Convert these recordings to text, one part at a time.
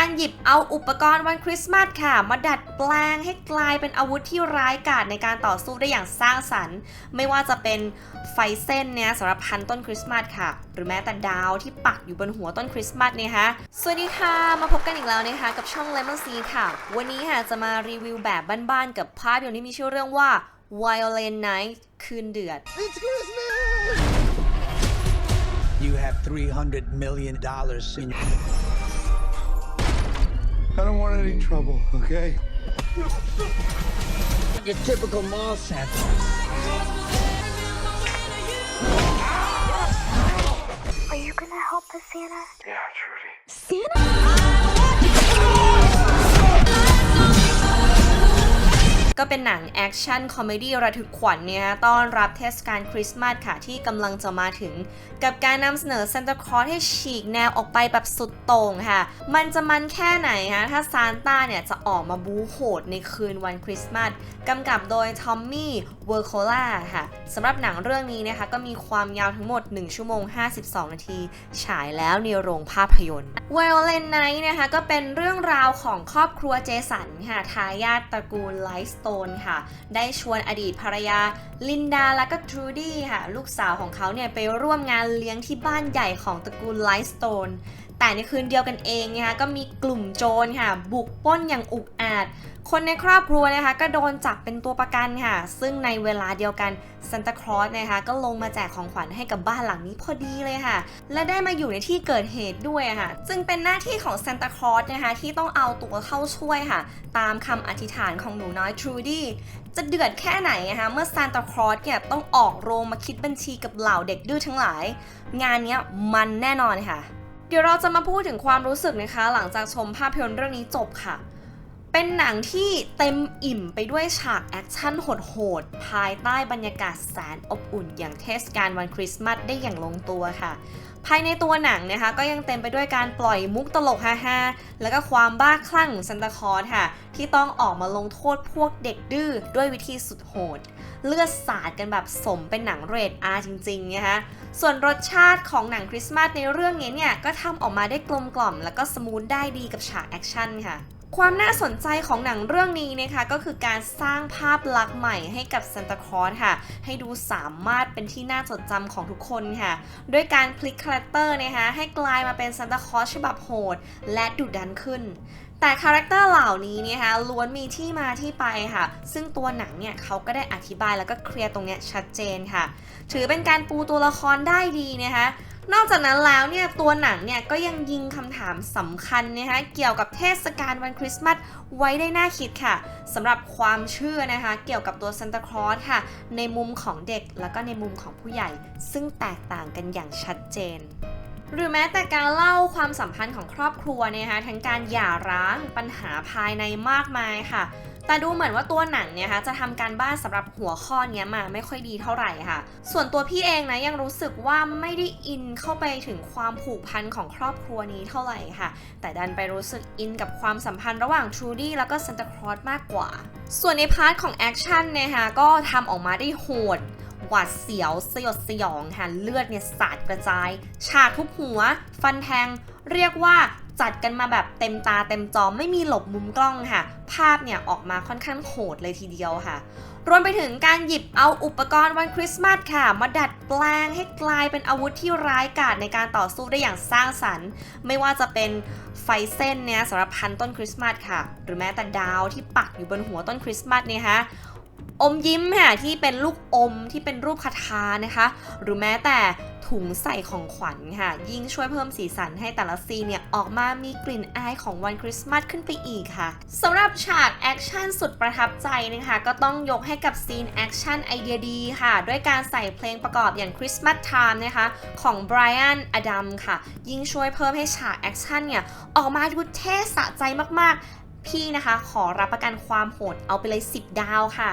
การหยิบเอาอุปกรณ์วันคริสต์มาสค่ะ มาดัดแปลงให้กลายเป็นอาวุธที่ร้ายกาจในการต่อสู้ได้อย่างสร้างสรรค์ ไม่ว่าจะเป็นไฟเส้นเนี่ยสำหรับพันต้นคริสต์มาสค่ะ หรือแม้แต่ดาวที่ปักอยู่บนหัวต้นคริสต์มาสเนี่ยคะสวัสดีค่ะ มาพบกันอีกแล้วนะคะกับช่อง Lemon Seed ค่ะ วันนี้ค่ะจะมารีวิวแบบบ้านๆกับภาพยนตร์ที่มีชื่อเรื่องว่า Violent Night คืนเดือด It's Christmas! You have $300 million in I don't want any trouble, okay? your typical mall Santa. Are you gonna help us, Santa? Yeah, Trudy. Santa? ก็เป็นหนังแอคชั่นคอมเมดี้ระทึกขวัญเนี่ยฮะต้อนรับเทศกาลคริสต์มาสค่ะที่กำลังจะมาถึง กับการนำเสนอซานตาคลอสให้ฉีกแนวออกไปแบบสุดโต่งค่ะ มันจะมันแค่ไหนฮะถ้าซานต้าเนี่ยจะออกมาบู๊โหดในคืนวันคริสต์มาสกำกับโดยทอมมี่เวอร์โคล่าค่ะสำหรับหนังเรื่องนี้นะคะก็มีความยาวทั้งหมด 1 ชั่วโมง 52 นาที ฉายแล้วในโรงภาพยนตร์ Violent Night นะคะก็เป็นเรื่องราวของครอบครัวเจสันค่ะทายาทตระกูลไลท์สโตนค่ะ ได้ชวนอดีตภรรยาลินดาและก็ทรูดี้ค่ะ ลูกสาวของเขาเนี่ยไปร่วมงานเลี้ยงที่บ้านใหญ่ของตระกูลไลท์สโตน แต่ในคืนเดียวกันเองนะคะก็มีกลุ่มโจรค่ะ บุกป้นอย่างอุกอาจ คนในครอบครัวนะคะก็โดนจับเป็นตัวประกันค่ะ ซึ่งในเวลาเดียวกันซานตาคลอสนะคะก็ลงมาแจกของขวัญให้กับบ้านหลังนี้พอดีเลยค่ะ และได้มาอยู่ในที่เกิดเหตุด้วยค่ะ จึงเป็นหน้าที่ของซานตาคลอสนะคะที่ต้องเอาตัวเข้าช่วยค่ะ ตามคำอธิษฐานของหนูน้อยทรูดี้จะเดือดแค่ไหนนะคะเมื่อซานตาคลอสเนี่ยต้องออกโรงมาคิดบัญชีกับเหล่าเด็กดื้อทั้งหลาย งานนี้มันแน่นอนค่ะ เดี๋ยวเราจะมาพูดถึงความรู้สึกนะคะ หลังจากชมภาพยนตร์เรื่องนี้จบค่ะ เป็นหนังที่เต็มอิ่มไปด้วยฉากแอคชั่นโหดๆภายใต้บรรยากาศแสนอบอุ่น อย่างเทศกาลวันคริสต์มาสได้อย่างลงตัวค่ะ ภายในตัวหนังนะคะ ก็ยังเต็มไปด้วยการปล่อยมุกตลกฮาๆแล้วก็ความบ้าคลั่งของซันตาคลอสค่ะ ที่ต้องออกมาลงโทษพวกเด็กดื้อด้วยวิธีสุดโหด เลือดสาดกันแบบสมเป็นหนังเรทอาจริงๆนะคะส่วนรสชาติของหนังคริสต์มาสในเรื่องนี้เนี่ยก็ทำออกมาได้กลมกล่อม แล้วก็สมูทได้ดีกับฉากแอคชั่นค่ะความน่าสนใจของหนังเรื่องนี้นะคะก็คือการสร้างภาพลักษณ์ใหม่ให้กับซานตาคลอสค่ะ ให้ดูสามารถเป็นที่น่าจดจำของทุกคนค่ะ ด้วยการพลิกคาแรคเตอร์นะคะให้กลายมาเป็นซานตาคลอสฉบับโหด และดุดันขึ้น แต่คาแรคเตอร์เหล่านี้นะคะล้วนมีที่มาที่ไปค่ะ ซึ่งตัวหนังเนี่ยเขาก็ได้อธิบายแล้วก็เคลียร์ตรงเนี้ยชัดเจนค่ะ ถือเป็นการปูตัวละครได้ดีนะคะนอกจากนั้นแล้วเนี่ยตัวหนังเนี่ยก็ยังยิงคำถามสำคัญนะคะเกี่ยวกับเทศกาลวันคริสต์มาสไว้ได้น่าคิดค่ะสำหรับความเชื่อนะคะเกี่ยวกับตัวซานตาคลอสค่ะ ในมุมของเด็กแล้วก็ในมุมของผู้ใหญ่ ซึ่งแตกต่างกันอย่างชัดเจน หรือแม้แต่การเล่าความสัมพันธ์ของครอบครัวเนี่ยนะคะทั้งการหย่าร้างปัญหาภายในมากมายค่ะ แต่ดูเหมือนว่าตัวหนังเนี่ยคะจะทำการบ้านสำหรับหัวข้อเนี้ยมาไม่ค่อยดีเท่าไหร่ค่ะ ส่วนตัวพี่เองนะยังรู้สึกว่าไม่ได้อินเข้าไปถึงความผูกพันของครอบครัวนี้เท่าไหร่ค่ะ แต่ดันไปรู้สึกอินกับความสัมพันธ์ระหว่างทรูดี้แล้วก็ซันตาคลอสมากกว่า ส่วนในพาร์ทของแอคชั่นนะคะก็ทำออกมาได้โหด หวาดเสียวสยดสยองค่ะเลือดเนี่ยสาดกระจาย ฉากทุบหัว ฟันแทง เรียกว่าจัดกันมาแบบเต็มตาเต็มจอไม่มีหลบมุมกล้องค่ะ ภาพเนี่ยออกมาค่อนข้างโหดเลยทีเดียวค่ะ รวมไปถึงการหยิบเอาอุปกรณ์วันคริสต์มาสค่ะ มาดัดแปลงให้กลายเป็นอาวุธที่ร้ายกาจในการต่อสู้ได้อย่างสร้างสรรค์ ไม่ว่าจะเป็นไฟเส้นเนี่ยสำหรับพันต้นคริสต์มาสค่ะ หรือแม้แต่ดาวที่ปักอยู่บนหัวต้นคริสต์มาสเนี่ยค่ะ อมยิ้มค่ะที่เป็นลูกอมที่เป็นรูปคาถานะคะ หรือแม้แต่ถุงใส่ของขวัญค่ะ ยิ่งช่วยเพิ่มสีสันให้แต่ละซีเนี่ย ออกมามีกลิ่นอายของวันคริสต์มาสขึ้นไปอีกค่ะสำหรับฉากแอคชั่นสุดประทับใจนะคะ ก็ต้องยกให้กับซีนแอคชั่นไอเดียดีค่ะ ด้วยการใส่เพลงประกอบอย่าง Christmas Time นะคะ ของ Brian Adam ค่ะ ยิ่งช่วยเพิ่มให้ฉากแอคชั่นเนี่ย ออกมาดูเท่สะใจมากๆ พี่นะคะ ขอรับประกันความโหดเอาไปเลย 10 ดาวค่ะ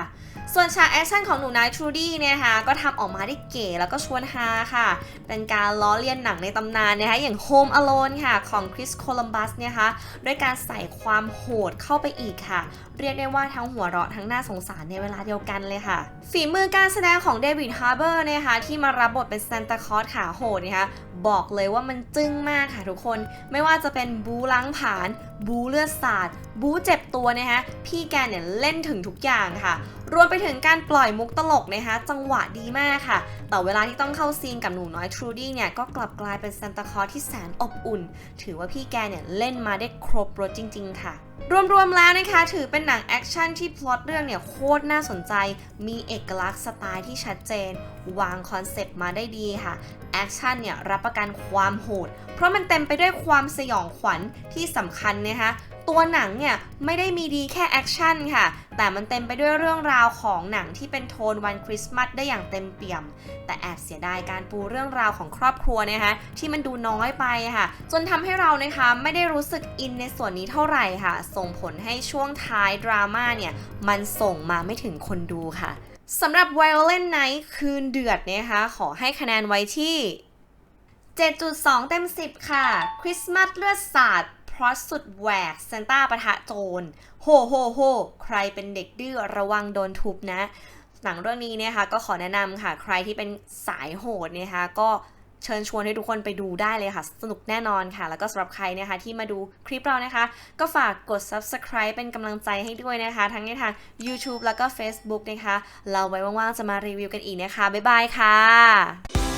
ส่วนฉากแอคชั่นของหนูนายทรูดี้เนี่ยนะคะก็ทำออกมาได้เก๋แล้วก็ชวนฮาค่ะ เป็นการล้อเลียนหนังในตำนานนะคะอย่าง Home Alone ค่ะ ของคริสโคลัมบัสเนี่ยค่ะด้วยการใส่ความโหดเข้าไปอีกค่ะ เรียกได้ว่าทั้งหัวเราะทั้งน่าสงสารในเวลาเดียวกันเลยค่ะ ฝีมือการแสดงของเดวิดฮาร์เบอร์นะคะที่มารับบทเป็นซานตาคลอสขาโหดนะคะบอกเลยว่ามันจึ้งมากค่ะทุกคน ไม่ว่าจะเป็นบูล้างผาญบูเลือดสาด บูเจ็บตัวนะคะพี่แกเนี่ยเล่นถึงทุกอย่างค่ะ รวมไปถึงการปล่อยมุกตลกนะคะ จังหวะดีมากค่ะ แต่เวลาที่ต้องเข้าซีนกับหนูน้อยทรูดี้เนี่ย ก็กลับกลายเป็นซานตาคลอสที่แสนอบอุ่น ถือว่าพี่แกเนี่ยเล่นมาได้ครบรถจริง ๆ ค่ะ รวมๆแล้วนะคะ ถือเป็นหนังแอคชั่นที่พล็อตเรื่องเนี่ยโคตรน่าสนใจ มีเอกลักษณ์สไตล์ที่ชัดเจน วางคอนเซปต์มาได้ดีค่ะ แอคชั่นเนี่ยรับประกันความโหด เพราะมันเต็มไปด้วยความสยองขวัญที่สำคัญนะคะตัวหนังเนี่ยไม่ได้มีดีแค่แอคชั่นค่ะ แต่มันเต็มไปด้วยเรื่องราวของหนังที่เป็นโทนวันคริสต์มาสได้อย่างเต็มเปี่ยม แต่แอบเสียดายการปูเรื่องราวของครอบครัวนะคะที่มันดูน้อยไปค่ะ จนทำให้เรานะคะไม่ได้รู้สึกอินในส่วนนี้เท่าไหร่ค่ะ ส่งผลให้ช่วงท้ายดราม่าเนี่ยมันส่งมาไม่ถึงคนดูค่ะ สำหรับ Violent Night คืนเดือดนะคะ ขอให้คะแนนไว้ที่ 7.2 เต็ม 10 ค่ะ คริสต์มาสเลือดสาดเพราะสุดแหวกซานต้าปะทะโจรโหโหโหใครเป็นเด็กดื้อระวังโดนทุบนะ หนังเรื่องนี้เนี่ยค่ะก็ขอแนะนำค่ะ ใครที่เป็นสายโหดเนี่ยค่ะก็ เชิญชวนให้ทุกคนไปดูได้เลยค่ะ สนุกแน่นอนค่ะ แล้วก็สำหรับใครเนะคะที่มาดูคลิปเรานะคะ ก็ฝากกด subscribe เป็นกำลังใจให้ด้วยนะคะ ทั้งในทาง YouTube แล้วก็ Facebook นะคะ เราไว้ว่างๆจะมารีวิวกันอีกนะคะ บ๊ายบายค่ะ